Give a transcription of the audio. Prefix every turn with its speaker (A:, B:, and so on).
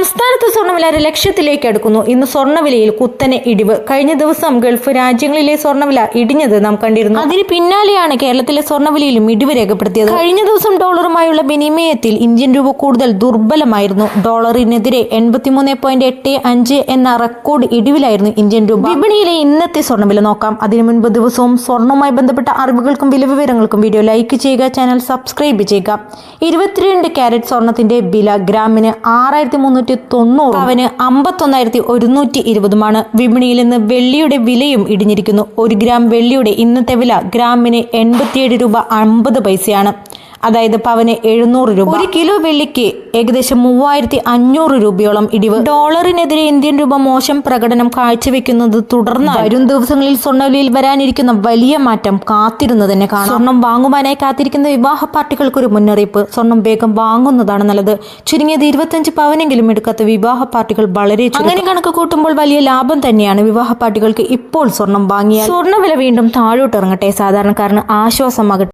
A: സംസ്ഥാനത്ത് സ്വർണവില ഒരു ലക്ഷത്തിലേക്ക് അടുക്കുന്നു. ഇന്ന് സ്വർണവിലയിൽ കുത്തനെ ഇടിവ്. കഴിഞ്ഞ ദിവസം ഗൾഫ് രാജ്യങ്ങളിലെ സ്വർണവില ഇടിഞ്ഞത് നാം കണ്ടിരുന്നു. അതിന് പിന്നാലെയാണ് കേരളത്തിലെ സ്വർണവിലയിലും ഇടിവ് രേഖപ്പെടുത്തിയത്. കഴിഞ്ഞ ദിവസം ഡോളറുമായുള്ള വിനിമയത്തിൽ ഇന്ത്യൻ രൂപ കൂടുതൽ ദുർബലമായിരുന്നു. ഡോളറിനെതിരെ എൺപത്തിമൂന്ന് പോയിന്റ് എട്ട് അഞ്ച് എന്ന റെക്കോർഡ് ഇടിവിലായിരുന്നു ഇന്ത്യൻ രൂപ. വിപണിയിലെ ഇന്നത്തെ സ്വർണവില നോക്കാം. അതിനു മുൻപ് ദിവസവും സ്വർണവുമായി ബന്ധപ്പെട്ട അറിവുകൾക്കും വില വിവരങ്ങൾക്കും വീഡിയോ ലൈക്ക് ചെയ്യുക ചാനൽ സബ്സ്ക്രൈബ് ചെയ്യുക. ഇരുപത്തിരണ്ട് ക്യാരറ്റ് സ്വർണത്തിന്റെ വില ഗ്രാമിന് ആറായിരത്തി മുന്നൂറ്റി തൊണ്ണൂറ് അവന് അമ്പത്തൊന്നായിരത്തി ഒരുന്നൂറ്റി ഇരുപതുമാണ് വിപണിയിൽ ഇന്ന് വെള്ളിയുടെ വിലയും ഇടിഞ്ഞിരിക്കുന്നു. ഒരു ഗ്രാം വെള്ളിയുടെ ഇന്നത്തെ വില ഗ്രാമിന് എൺപത്തിയേഴ് രൂപ അമ്പത് പൈസയാണ്. അതായത് പവന് എഴുന്നൂറ് രൂപ. ഒരു കിലോ വെള്ളിക്ക് ഏകദേശം മൂവായിരത്തി അഞ്ഞൂറ് രൂപയോളം ഇടിവ്. ഡോളറിനെതിരെ ഇന്ത്യൻ രൂപ മോശം പ്രകടനം കാഴ്ചവെക്കുന്നത് തുടർന്ന് വരും ദിവസങ്ങളിൽ സ്വർണവിലയിൽ വരാനിരിക്കുന്ന വലിയ മാറ്റം കാത്തിരുന്നു തന്നെ കാണാം. സ്വർണം വാങ്ങുവാനായി കാത്തിരിക്കുന്ന വിവാഹ പാർട്ടികൾക്ക് ഒരു മുന്നറിയിപ്പ്. സ്വർണം വേഗം വാങ്ങുന്നതാണ് നല്ലത്. ചുരുങ്ങിയത് ഇരുപത്തഞ്ച് പവനെങ്കിലും എടുക്കാത്ത വിവാഹ പാർട്ടികൾ വളരെ അങ്ങനെ കണക്ക് കൂട്ടുമ്പോൾ വലിയ ലാഭം തന്നെയാണ് വിവാഹ പാർട്ടികൾക്ക് ഇപ്പോൾ സ്വർണം വാങ്ങിയാൽ. സ്വർണവില വീണ്ടും താഴോട്ടിറങ്ങട്ടെ. സാധാരണക്കാരന് ആശ്വാസമാകട്ടെ.